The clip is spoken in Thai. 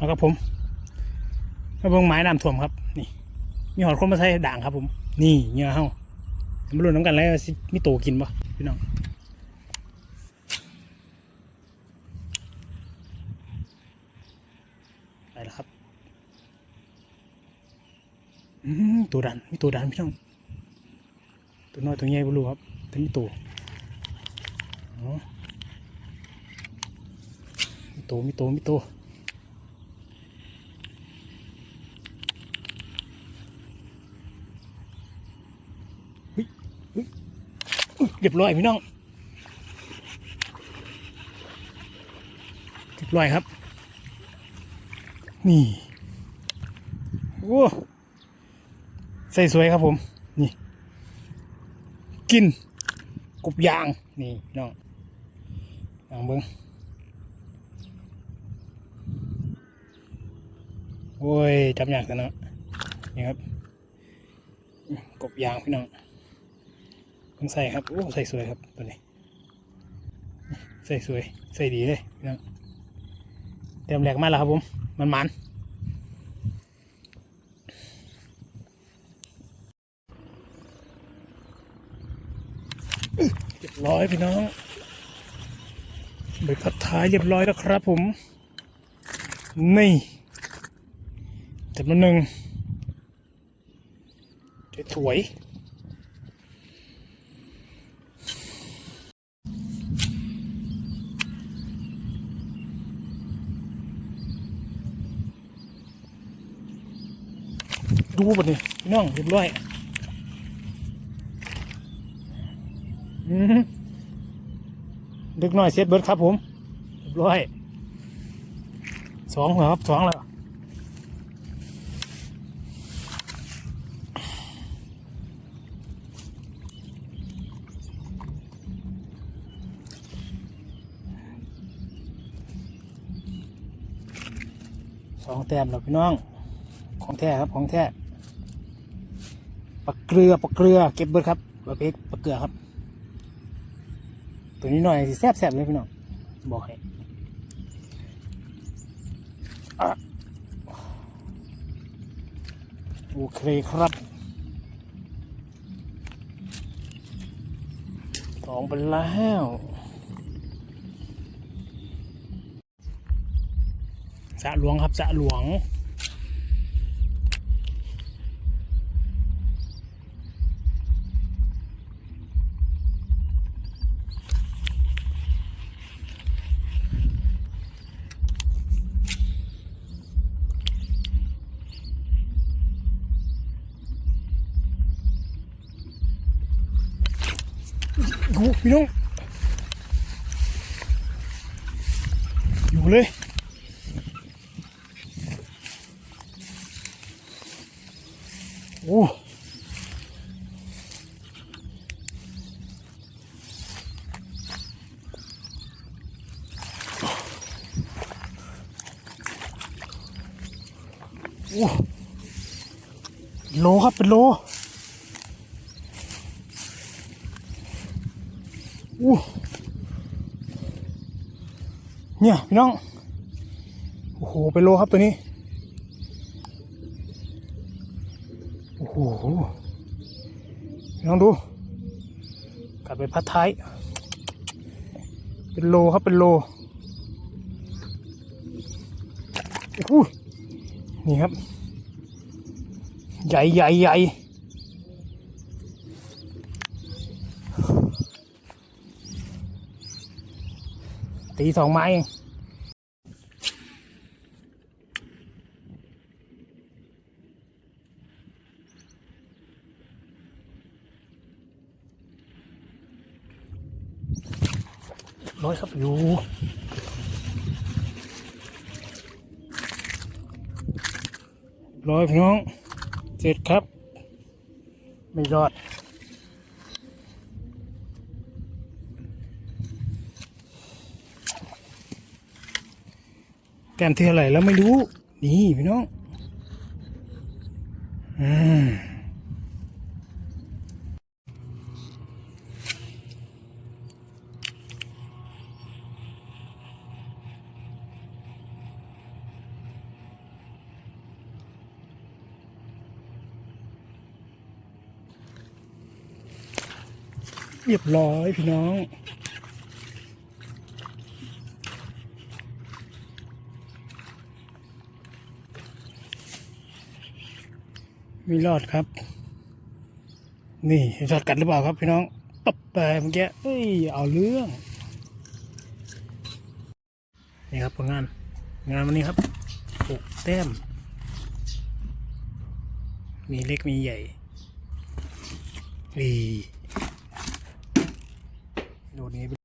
แล้วครับผมมาเบิ่งไม้น้ำท่วมครับ นี่ มีหอดคนมาใส่ด่างครับ ผม นี่เหงื่อเฮามาลุ้นน้ำกันแล้วสิมีโตกินปะพี่น้องไปแล้วครับอืมตัวดันมีตัวดันพี่น้องตัวน้อยตัวใหญ่บ่รู้ครับแต่มีตัวอ๋อมีตัวมีตัวมีตัวเฮ้ยเฮ้ยอุ๊ย เรียบร้อยพี่น้องเรียบร้อยครับ นี่โอ้ใส่สวยครับผม นี่ กินกบยาง นี่น้องลองเบิ้งโอ้ยจำอยากแต่เนาะนี่ครับ กบยางพี่น้อง เพิ่งใส่ครับโอ้ใส่สวยครับตัวนี้ใส่สวยใส่ดีเลยน้องเต็มแหลกมากแล้วครับผมมันมันเรียบร้อยพี่น้องใบพัดท้ายเรียบร้อยแล้วครับผม นี่จำนวนหนึ่งถวยๆ ดูปะนี่พี่น้องเรียบร้อยอืมดึกหน่อยเซตเบิร์ดครับผมเรียบร้อยสองเหรอครับสองแล้วสองแต้มแล้วพี่น้อง ของแท้ครับ ของแท้ ปลาเกลือปลาเกลือเก็บเบิร์ดครับปลาเพกปลาเกลือครับ ตัวนี้หน่อยสิแซ่บๆเลยพี่น้องบอกให้อะโอเคครับสองไปแล้วสะหลวงครับสะหลวง ดูพี่น้อง อยู่เลยโอ้โอ้โลครับเป็นโล อู้เนี่ยพี่น้อง โอ้โหเป็นโลครับตัวนี้ โอ้โหพี่น้องดูกัดไปพัดท้าย เป็นโลครับเป็นโลโอ้นี่ครับ ใหญ่ใหญ่ใหญ่ ตีสองไม้เองร้อยครับอยู่ร้อยพี่น้อง เสร็จครับ ไม่รอด แต้มที่เท่าไหร่แล้วไม่รู้ นี่พี่น้องอืมเรียบร้อยพี่น้อง มีรอดครับ นี่รอดกัดหรือเปล่าครับพี่น้องตบไปเมื่อกี้เอ้ยเอาเรื่อง นี่ครับผลงาน งานวันนี้ครับหกแต้ม มีเล็กมีใหญ่ดีโดูนี้